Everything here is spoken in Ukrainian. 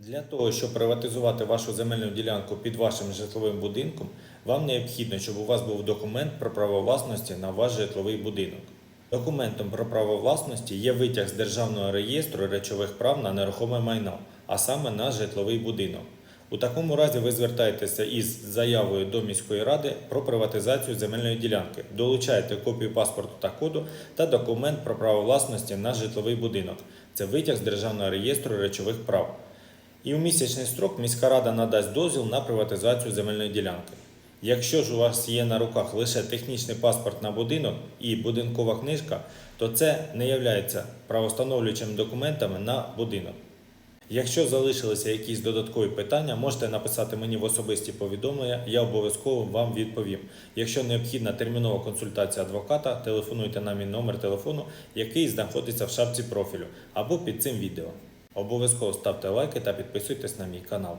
Для того, щоб приватизувати вашу земельну ділянку під вашим житловим будинком, вам необхідно, щоб у вас був документ про право власності на ваш житловий будинок. Документом про право власності є витяг з Державного реєстру речових прав на нерухоме майно, а саме на житловий будинок. У такому разі ви звертаєтеся із заявою до міської ради про приватизацію земельної ділянки, долучаєте копію паспорту та коду та документ про право власності на житловий будинок. Це витяг з Державного реєстру речових прав. І у місячний строк міська рада надасть дозвіл на приватизацію земельної ділянки. Якщо ж у вас є на руках лише технічний паспорт на будинок і будинкова книжка, то це не є правостановлюючими документами на будинок. Якщо залишилися якісь додаткові питання, можете написати мені в особисті повідомлення, я обов'язково вам відповім. Якщо необхідна термінова консультація адвоката, телефонуйте на мій номер телефону, який знаходиться в шапці профілю або під цим відео. Обов'язково ставте лайки та підписуйтесь на мій канал.